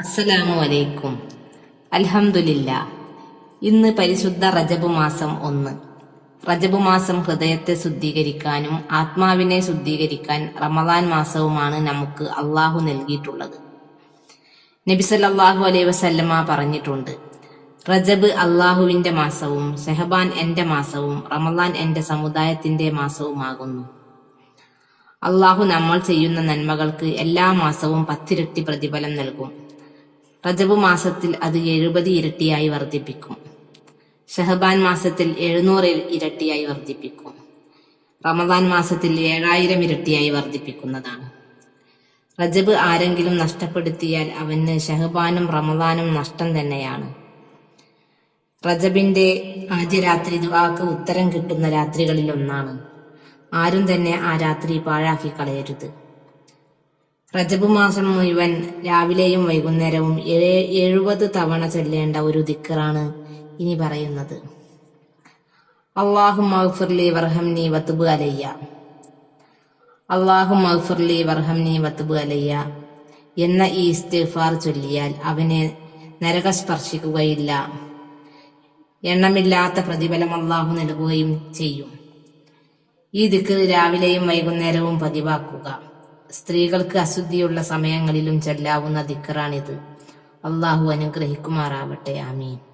അസ്സലാമു അലൈക്കും അൽഹംദുലില്ല ഇന്ന് പരിശുദ്ധ റജബ് മാസം ഒന്ന്. റജബ് മാസം ഹൃദയത്തെ ശുദ്ധീകരിക്കാനും ആത്മാവിനെ ശുദ്ധീകരിക്കാൻ റമദാൻ മാസവുമാണ് നമുക്ക് അള്ളാഹു നൽകിയിട്ടുള്ളത്. നബിസല്ലാഹു അലൈ വസല്ലമ പറഞ്ഞിട്ടുണ്ട് റജബ് അള്ളാഹുവിന്റെ മാസവും ഷെഹബാൻ എന്റെ മാസവും റമദാൻ എന്റെ സമുദായത്തിന്റെ മാസവുമാകുന്നു. അള്ളാഹു നമ്മൾ ചെയ്യുന്ന നന്മകൾക്ക് എല്ലാ മാസവും പത്തിരട്ടി പ്രതിഫലം നൽകും. റജബ് മാസത്തിൽ അത് എഴുപത് ഇരട്ടിയായി വർദ്ധിപ്പിക്കും. ഷഹബാൻ മാസത്തിൽ എഴുന്നൂറ് ഇരട്ടിയായി വർദ്ധിപ്പിക്കും. റമദാൻ മാസത്തിൽ ഏഴായിരം ഇരട്ടിയായി വർദ്ധിപ്പിക്കുന്നതാണ്. റജബ് ആരെങ്കിലും നഷ്ടപ്പെടുത്തിയാൽ അവന് ഷഹബാനും റമദാനും നഷ്ടം തന്നെയാണ്. റജബിന്റെ ആദ്യ രാത്രി ദുആക്ക് ഉത്തരം കിട്ടുന്ന രാത്രികളിൽ ഒന്നാണ് ആരും തന്നെ ആ രാത്രി പാഴാക്കി കളയരുത്. റജബ് മാസം മുഴുവൻ രാവിലെയും വൈകുന്നേരവും എഴുപത് തവണ ചൊല്ലേണ്ട ഒരു ദിക്കറാണ് ഇനി പറയുന്നത്. അള്ളാഹു മഗ്ഫിർലി വർഹംനി വത്തുബ് അലയ്യ. അള്ളാഹു മഗ്ഫിർലി വർഹംനി വത്തുബ് അലയ്യ. എന്ന ഈ ഇസ്തിഫാർ ചൊല്ലിയാൽ അവനെ നരക സ്പർശിക്കുകയില്ല എണ്ണമില്ലാത്ത പ്രതിഫലം അള്ളാഹു നൽകുകയും ചെയ്യും. ഈ ദിക്കർ രാവിലെയും വൈകുന്നേരവും പതിവാക്കുക. സ്ത്രീകൾക്ക് അശുദ്ധിയുള്ള സമയങ്ങളിലും ചെല്ലാവുന്ന ദിക്കറാണിത്. അള്ളാഹു അനുഗ്രഹിക്കുമാറാവട്ടെ. ആമീൻ.